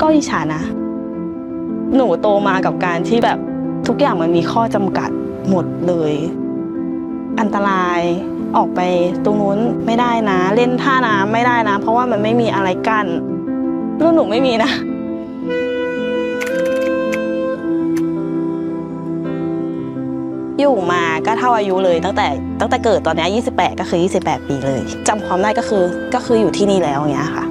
ก็อิจฉานะ หนูโตมากับการที่แบบทุกอย่างมันมีข้อจำกัดหมดเลย อันตรายออกไปตรงนู้นไม่ได้นะ เล่นท่าน้ำไม่ได้นะ เพราะว่ามันไม่มีอะไรกั้นรุ่นหนูไม่มีนะอยู่มาก็เท่าอายุเลยตั้งแต่ตั้งแต่เกิดตอนนี้ย28 ก็คือ 28 ปีเลยจำความได้ก็คือก็คืออยู่ที่นี่แล้วอย่างเงี้ยค่ะ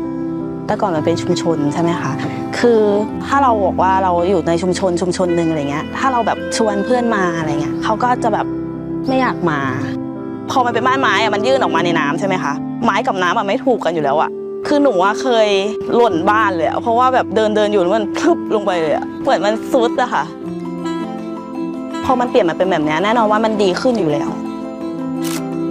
แต่ก่อนมันเป็นชุมชนใช่ไหมคะ คือถ้าเราบอกว่าเราอยู่ในชุมชนชุมชนหนึ่งอะไรเงี้ย ถ้าเราแบบชวนเพื่อนมาอะไรเงี้ยเขาก็จะแบบไม่อยากมา พอมันเป็นบ้านไม้อะมันยื่นออกมาในน้ำใช่ไหมคะ ไม้กับน้ำอะไม่ถูกกันอยู่แล้วอะคือหนูว่าเคยหล่นบ้านเลยอะเพราะว่าแบบเดินเดินอยู่แล้วมันพลึบลงไปเลยอะเหมือนมันซุดอะค่ะ พอมันเปลี่ยนมาเป็นแบบนี้แน่นอนว่ามันดีขึ้นอยู่แล้ว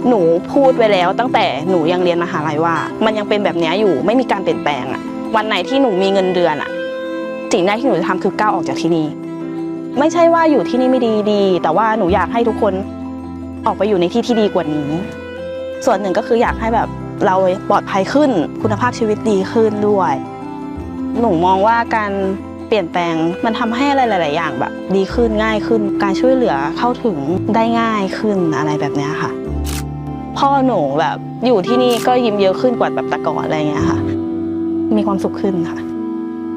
หนูพูดไว้แล้วตั้งแต่หนูยังเรียนมหาลัยว่า มันยังเป็นแบบนี้อยู่ไม่มีการเปลี่ยนแปลงอะวันไหนที่หนูมีเงินเดือนอะสิ่งแรกที่หนูจะทำคือก้าวออกจากที่นี่ไม่ใช่ว่าอยู่ที่นี่ไม่ดีดี แต่ว่าหนูอยากให้ทุกคนออกไปอยู่ในที่ที่ดีกว่านี้ ส่วนหนึ่งก็คืออยากให้แบบเราปลอดภัยขึ้นคุณภาพชีวิตดีขึ้นด้วย หนูมองว่าการเปลี่ยนแปลงมันทำให้อะไรหลาย ๆ อย่างแบบ ดีขึ้นง่ายขึ้น การช่วยเหลือเข้าถึงได้ง่ายขึ้นอะไรแบบนี้ค่ะ พ่อหนูแบบอยู่ที่นี่ก็ยิ้มเยอะขึ้นกว่าแบบแต่ก่อนอะไรเงี้ยค่ะ มีความสุขขึ้นค่ะ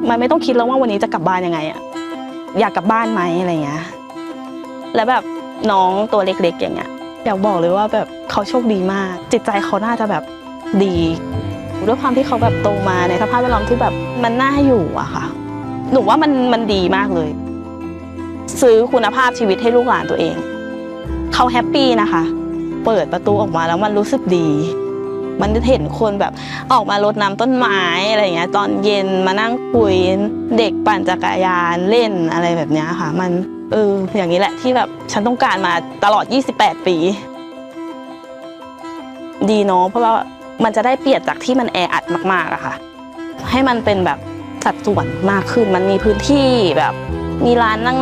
มันไม่ต้องคิดแล้วว่าวันนี้จะกลับบ้านยังไงอะอยากกลับบ้านไหมอะไรเงี้ยแล้วแบบน้องตัวเล็กๆอย่างเงี้ยอยากบอกเลยว่าแบบเขาโชคดีมาก จิตใจเขาน่าจะแบบดีด้วยความที่เขาแบบโตมาในสภาพแวดล้อมที่แบบมันน่าอยู่อะค่ะ หนูว่ามันมันดีมากเลย ซื้อคุณภาพชีวิตให้ลูกหลานตัวเอง เขาแฮปปี้นะคะ เปิดประตูออกมาแล้วมันรู้สึกดี มันจะเห็นคนแบบออกมารดน้ำต้นไม้อะไรอย่างเงี้ย ตอนเย็นมานั่งคุยเด็กปั่นจักรยานเล่นอะไรแบบเนี้ยค่ะ มันเอออย่างนี้แหละที่แบบฉันต้องการมาตลอด 28 ปี ดีเนาะเพราะว่ามันจะได้เปลี่ยนจากที่มันแออัดมากๆอะค่ะ ให้มันเป็นแบบสัดส่วนมากขึ้นมันมีพื้นที่แบบมีร้านนั่งเล่น